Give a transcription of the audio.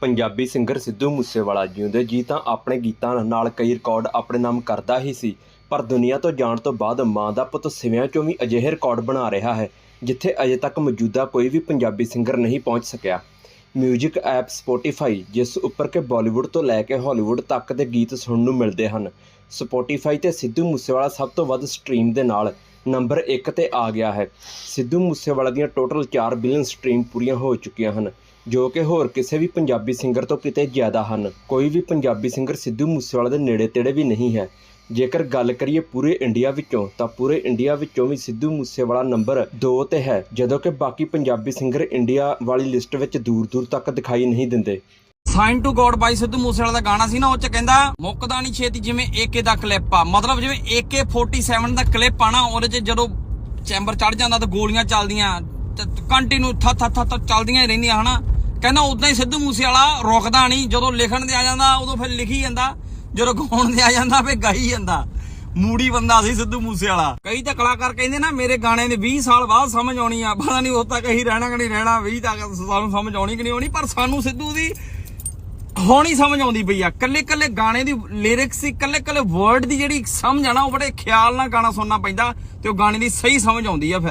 Punjabi singer Sidhu Moosewala ਜਿਉਂਦੇ ਜੀ ਤਾਂ ਆਪਣੇ ਗੀਤਾਂ ਨਾਲ ਕਈ ਰਿਕਾਰਡ ਆਪਣੇ ਨਾਮ ਕਰਦਾ ਹੀ ਸੀ, ਪਰ ਦੁਨੀਆ ਤੋਂ ਜਾਣ ਤੋਂ ਬਾਅਦ ਮਾਂ ਦਾ ਪੁੱਤ ਸਿਵਿਆਂ ਚੋਂ ਵੀ ਅਜਿਹੇ ਰਿਕਾਰਡ ਬਣਾ ਰਿਹਾ ਹੈ, ਜਿੱਥੇ ਅਜੇ ਤੱਕ ਮੌਜੂਦਾ ਕੋਈ ਵੀ ਪੰਜਾਬੀ ਸਿੰਗਰ ਨਹੀਂ ਪਹੁੰਚ ਸਕਿਆ। ਮਿਊਜ਼ਿਕ ਐਪ ਸਪੋਟੀਫਾਈ ਜਿਸ ਉੱਪਰ ਕਿ ਬਾਲੀਵੁੱਡ ਤੋਂ ਲੈ ਕੇ ਹਾਲੀਵੁੱਡ ਤੱਕ ਦੇ ਗੀਤ ਸੁਣਨ ਨੂੰ ਮਿਲਦੇ ਹਨ। ਸਪੋਟੀਫਾਈ ਤੇ ਸਿੱਧੂ ਮੂਸੇਵਾਲਾ ਸਭ ਤੋਂ ਵੱਧ ਸਟ੍ਰੀਮ ਦੇ ਨਾਲ ਨੰਬਰ 1 ਤੇ ਆ ਗਿਆ ਹੈ। ਸਿੱਧੂ ਮੂਸੇਵਾਲਾ ਦੀਆਂ ਟੋਟਲ 4 ਬਿਲੀਅਨ ਸਟ੍ਰੀਮ ਪੂਰੀਆਂ ਹੋ ਚੁੱਕੀਆਂ ਹਨ। ਜੋ ਕਿ ਹੋਰ ਕਿਸੇ ਵੀ ਪੰਜਾਬੀ ਸਿੰਗਰ ਤੋਂ ਕਿਤੇ ਜ਼ਿਆਦਾ ਹਨ। ਕੋਈ ਵੀ ਪੰਜਾਬੀ ਸਿੰਗਰ ਸਿੱਧੂ ਮੂਸੇਵਾਲਾ ਦੇ ਨੇੜੇ ਤੇੜੇ ਵੀ ਨਹੀਂ ਹੈ। ਜੇਕਰ ਗੱਲ ਕਰੀਏ ਪੂਰੇ ਇੰਡੀਆ ਵਿੱਚੋਂ, ਤਾਂ ਪੂਰੇ ਇੰਡੀਆ ਵਿੱਚੋਂ ਵੀ ਸਿੱਧੂ ਮੂਸੇਵਾਲਾ ਨੰਬਰ 2 ਤੇ ਹੈ, ਜਦੋਂ ਕਿ ਬਾਕੀ ਪੰਜਾਬੀ ਸਿੰਗਰ ਇੰਡੀਆ ਵਾਲੀ ਲਿਸਟ ਵਿੱਚ ਦੂਰ-ਦੂਰ ਤੱਕ ਦਿਖਾਈ ਨਹੀਂ ਦਿੰਦੇ। Sign to God by Sidhu Moosewala ਦਾ ਗਾਣਾ ਸੀ ਨਾ, ਉਹ ਚ ਕਹਿੰਦਾ, ਮੁੱਕਦਾ ਨਹੀਂ ਛੇਤੀ ਜਿਵੇਂ AK ਦਾ ਕਲਿੱਪ ਆ। ਮਤਲਬ ਜਿਵੇਂ AK47 ਦਾ ਕਲਿੱਪ ਆ ਨਾ, ਉਹਦੇ ਚ ਜਦੋਂ ਚੈਂਬਰ ਚੜ ਜਾਂਦਾ ਤਾਂ ਗੋਲੀਆਂ ਚੱਲਦੀਆਂ। ਕੰਟੀਨਿਊ ਥ ਥਾ ਥ ਥ ਚੱਲਦੀਆਂ ਹੀ ਰਹਿੰਦੀਆਂ, ਹਨਾ? ਕਹਿੰਦਾ ਉਦਾਂ ਹੀ ਸਿੱਧੂ ਮੂਸੇਵਾਲਾ ਰੁਕਦਾ ਨਹੀਂ, ਜਦੋਂ ਲਿਖਣ ਤੇ ਆ ਜਾਂਦਾ, ਉਦੋਂ ਫਿਰ ਲਿਖੀ ਜਾਂਦਾ, ਜਦੋਂ ਗਾਉਣ ਤੇ ਆ ਜਾਂਦਾ, ਫਿਰ ਗਾਈ ਜਾਂਦਾ। ਮੂੜੀ ਬੰਦਾ ਸੀ ਸਿੱਧੂ ਮੂਸੇਵਾਲਾ। ਕਈ ਤਾਂ ਕਲਾਕਾਰ ਕਹਿੰਦੇ ਨਾ, ਮੇਰੇ ਗਾਣੇ ਦੇ 20 ਸਾਲ ਬਾਅਦ ਸਮਝ ਆਉਣੀ ਆ, ਪਤਾ ਨਹੀਂ ਉਹ ਤੱਕ ਹੀ ਰਹਿਣਾ ਕਿ ਨਹੀਂ ਰਹਿਣਾ 20 ਤੱਕ ਸਾਨੂੰ ਸਮਝ ਆਉਣੀ ਕਿ ਨਹੀਂ ਆਉਣੀ, ਪਰ ਸਾਨੂੰ ਸਿੱਧੂ ਦੀ ਹੋਣੀ ਸਮਝ ਆਉਂਦੀ ਪਈ ਆ। ਕੱਲੇ ਕੱਲੇ ਗਾਣੇ ਦੀ ਲਿਰਿਕਸ ਦੀ ਕੱਲੇ ਕੱਲੇ ਵਰਡ ਦੀ ਜਿਹੜੀ ਸਮਝ ਆ ਨਾ, ਉਹ ਬੜੇ ਖਿਆਲ ਨਾਲ ਗਾਣਾ ਸੁਣਨਾ ਪੈਂਦਾ ਤੇ ਉਹ ਗਾਣੇ ਦੀ ਸਹੀ ਸਮਝ ਆਉਂਦੀ ਆ ਫਿਰ।